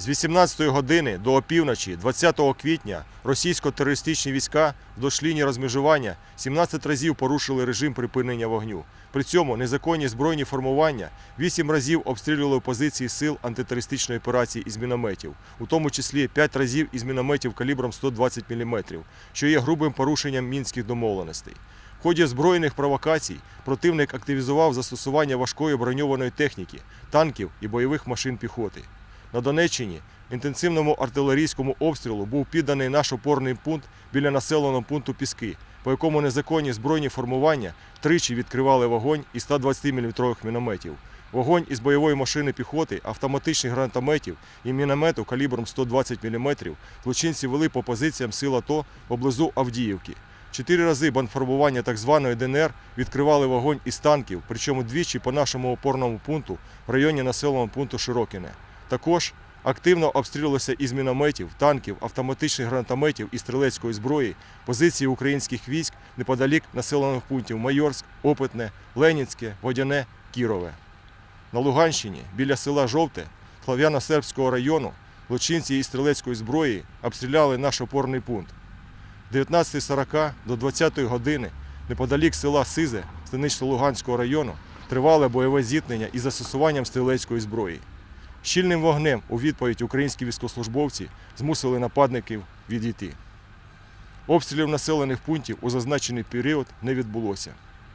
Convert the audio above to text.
З 18 години до опівночі 20 квітня російсько-терористичні війська вдовж лінії розмежування 17 разів порушили режим припинення вогню. При цьому незаконні збройні формування 8 разів обстрілювали позиції сил антитерористичної операції із мінометів, у тому числі 5 разів із мінометів калібром 120 мм, що є грубим порушенням мінських домовленостей. В ході збройних провокацій противник активізував застосування важкої броньованої техніки, танків і бойових машин піхоти. На Донеччині інтенсивному артилерійському обстрілу був підданий наш опорний пункт біля населеного пункту Піски, по якому незаконні збройні формування тричі відкривали вогонь із 120 мм мінометів. Вогонь із бойової машини піхоти, автоматичних гранатометів і міномету калібром 120 мм злочинці вели по позиціям сил АТО поблизу Авдіївки. Чотири рази бандформування так званої ДНР відкривали вогонь із танків, причому двічі по нашому опорному пункту в районі населеного пункту Широкине. Також активно обстрілювалися із мінометів, танків, автоматичних гранатометів і стрілецької зброї позиції українських військ неподалік населених пунктів Майорськ, Опитне, Ленінське, Водяне, Кірове. На Луганщині біля села Жовте Слав'яно-Сербського району злочинці із стрілецької зброї обстріляли наш опорний пункт. З 19.40 до 20 години неподалік села Сизе Станично-Луганського району тривале бойове зіткнення із застосуванням стрілецької зброї. Щільним вогнем у відповідь українські військовослужбовці змусили нападників відійти. Обстрілів населених пунктів у зазначений період не відбулося.